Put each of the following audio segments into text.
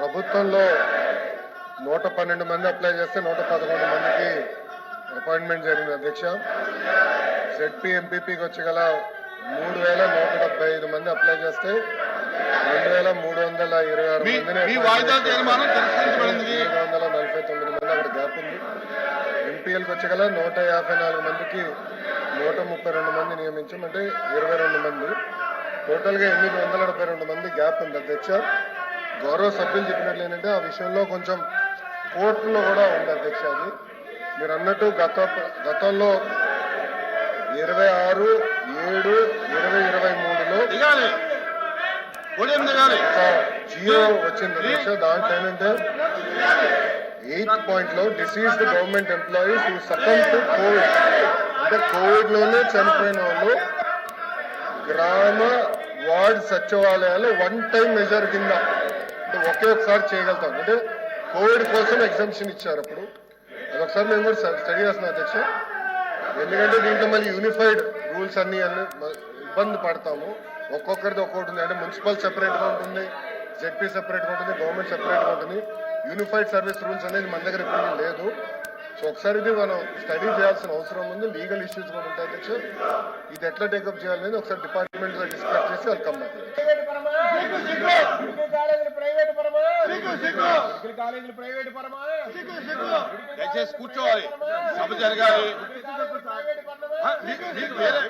ప్రభుత్వంలో నూట పన్నెండు మంది అప్లై చేస్తే నూట పదకొండు మందికి అపాయింట్మెంట్ జరిగింది అధ్యక్ష. జెడ్పీ ఎంపీపీకి వచ్చి గల మూడు వేల నూట డెబ్బై ఐదు మంది అప్లై చేస్తే రెండు వేల మూడు వందల ఇరవై ఆరు మందిని వందల నలభై తొమ్మిది మంది అక్కడ గ్యాప్ ఉంది. ఎంపీఎల్కి వచ్చి గల నూట యాభై నాలుగు మందికి నూట ముప్పై రెండు మంది నియమించాం అంటే ఇరవై రెండు మంది. టోటల్గా ఎనిమిది వందల డెబ్బై రెండు మంది గ్యాప్ ఉంది అధ్యక్ష. గౌరవ సభ్యులు చెప్పినట్లు ఏంటంటే ఆ విషయంలో కొంచెం కోర్టులో కూడా ఉంది అధ్యక్ష అది. మీరు అన్నట్టు గత గతంలో ఇరవై ఆరు ఏడు ఇరవై ఇరవై మూడులో జియో వచ్చింది అధ్యక్ష. దాంట్లో ఏంటంటే ఎయిత్ పాయింట్లో deceased government employees who succumb to Covid అంటే కోవిడ్లోనే చనిపోయిన వాళ్ళు గ్రామ వార్డ్ సచివాలయాలు వన్ టైం మెజర్ కింద ఒకే ఒకసారి చేయగలుగుతాం. అంటే కోవిడ్ కోసం ఎగ్జామ్షన్ ఇచ్చారు అప్పుడు. అదొకసారి మేము కూడా స్టడీ చేస్తున్నాం అధ్యక్ష. ఎందుకంటే దీంట్లో మళ్ళీ యూనిఫైడ్ రూల్స్ అన్ని అన్ని ఇబ్బంది పడతాము. ఒక్కొక్కరిది ఒక్కొక్కటి ఉంది. అంటే మున్సిపల్ సెపరేట్గా ఉంటుంది. జెడ్పీ సపరేట్గా ఉంటుంది. గవర్నమెంట్ సపరేట్గా ఉంటుంది. యూనిఫైడ్ సర్వీస్ రూల్స్ అనేది మన దగ్గర ఇప్పుడు లేదు. సో ఒకసారి ఇది మనం స్టడీ చేయాల్సిన అవసరం ఉంది. లీగల్ ఇష్యూస్ కూడా ఉంటాయి అధ్యక్ష. ఇది ఎట్లా టేకప్ చేయాలనేది ఒకసారి డిపార్ట్మెంట్తో డిస్కస్ చేసి వెల్కమ్ ప్రైవేట్ కాలేజీలు ప్రైవేట్ పరమా? మెడికల్ కాలేజీలు ప్రైవేట్ పరమా? దయచేసి కూర్చోవాలి. సభ జరగాలి. మీకు వేరే.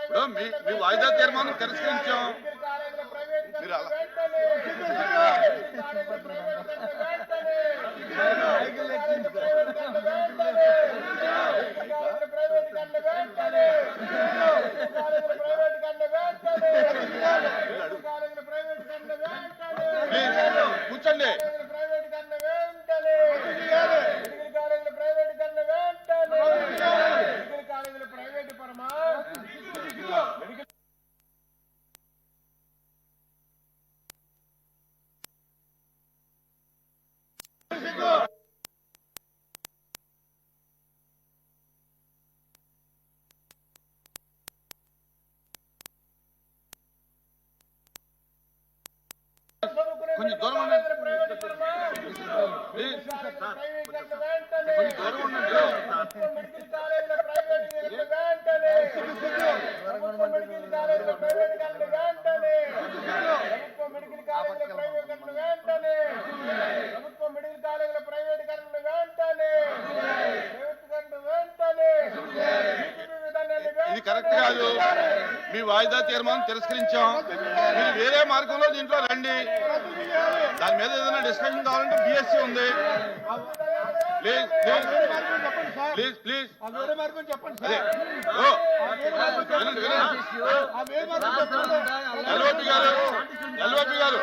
ఇప్పుడు మీ వాయిదా తీర్మానం తిరస్కరించాం. మీరు అలా వెంటనే మెడికల్ కాలేజీలు ప్రైవేట్ కన్నా వెంటనే మెడికల్ కాలేజీలు ప్రైవేట్ కన్నా వెంటనే మెడికల్ కాలేజీలు ప్రైవేట్ కన్నా వెంటనే మెడికల్ కాలేజీలు ప్రైవేట్ కన్నా వెంటనే మెడికల్ కాలేజీలు ప్రైవేట్ కన్నా వెంటనే ప్లీజ్ కూర్చోండి ప్రైవేట్ కన్నా వెంటనే మెడికల్ కాలేజీలు ప్రైవేట్ కన్నా వెంటనే మెడికల్ కాలేజీలు ప్రైవేట్ పరమా కొంచెం దూరం ఉండండి. ప్రైవేట్ పరమా ప్లీజ్ ప్రైవేట్ కన్నా వెంటనే కొంచెం దూరం ఉండండి మెడికల్ కాలేజీల ప్రైవేట్ కన్నా వెంటనే ప్రభుత్వ మెడికల్ కాలేజీల ప్రైవేట్ కన్నా వెంటనే ప్రభుత్వ మెడికల్ కాలేజీల ప్రైవేట్ కన్నా వెంటనే ప్రభుత్వ మెడికల్ కాలేజీల ప్రైవేట్ కన్నా వెంటనే ప్రభుత్వ కన్నా వెంటనే బీపీపీ విధానాన్ని ఇది కరెక్ట్ కాదు. మీ వాయిదా తీర్మానం తిరస్కరించాం. మీరు వేరే మార్గంలో దీంట్లో రండి. దాని మీద ఏదైనా డిస్కషన్ కావాలంటే బిఎస్సీ ఉంది. ప్లీజ్ ఎల్ఓపి గారు ఎల్ఓపి గారు.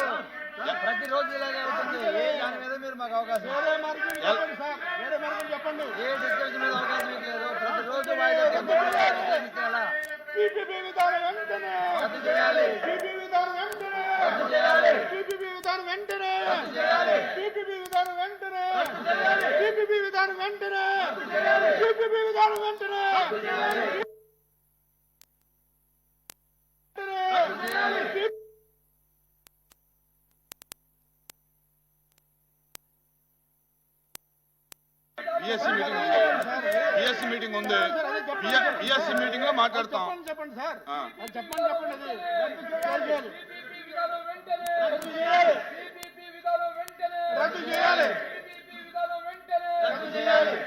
ప్రతిరోజు ఇలాగే అవుతుంది దాని మీద మీరు మాకు అవకాశం వేరే మార్గం చెప్పండి సార్. వేరే మార్గం చెప్పండి. ఏ డిస్కషన్ మీద అవకాశం లేదు. ప్రతిరోజు వాయిదా వెంటనే! బీపీపీ విధానం వెంటనే! బీపీపీ విధానం వెంటనే! బీపీపీ విధానం వెంటనే! బిఎస్సీ మీటింగ్ ఉంది. బిఎస్సీ మీటింగ్ ఉంది. బిఎస్సీ మీటింగ్లో మాట్లాడతాం. చెప్పండి సార్. చెప్పండి చెప్పండి అది రద్దు చేయాలి రద్దు చేయాలి రద్దు చేయాలి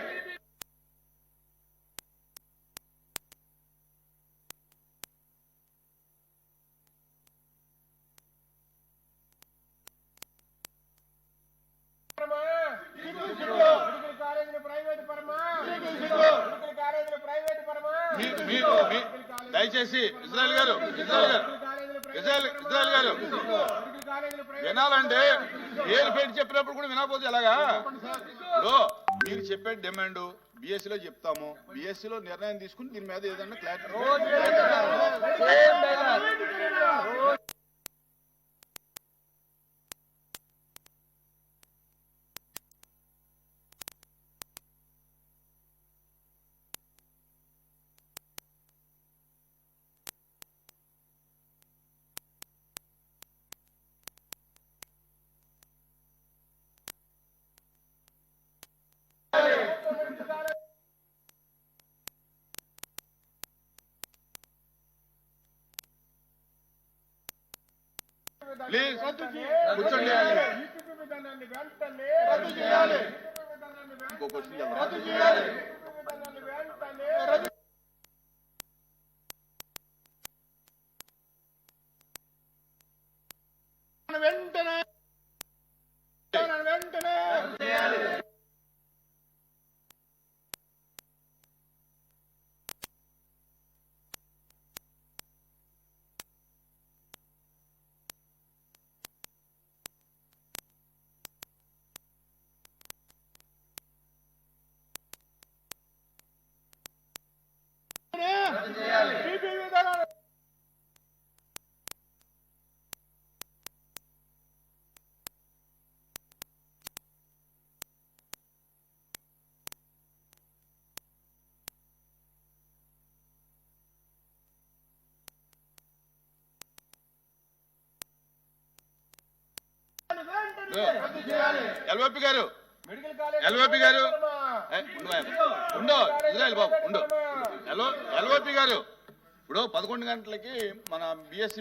మెడికల్ కాలేజీలు ప్రైవేట్ పరమా మెడికల్ కాలేజీలు ప్రైవేట్ పరమా మీ- మీరు మీ- దయచేసి ఇజ్రాయల్ గారు ఇజ్రాయల్ గారు ఇజ్రాయల్ ఇజ్రాయల్ గారు. వినాలంటే పేరు పెట్టి చెప్పినప్పుడు కూడా వినకపోతే ఎలాగా? మీరు చెప్పే డిమాండ్ బిఎస్సీ లో చెప్తాము. బిఎస్సీ లో నిర్ణయం తీసుకుని దీని మీద ఏదన్నా క్లారిటీ ప్లీజ్ కూర్చోండి. ఇంకో క్వశ్చన్ వెంటనే ఈపీపీ గారు. మెడికల్ గారు. ఉండు ఇజ్రాయల్ బాబు ఉండు. ఎల్ఓ ఎల్ఓపి గారు. ఇప్పుడు పదకొండు గంటలకి మన బిఎస్సి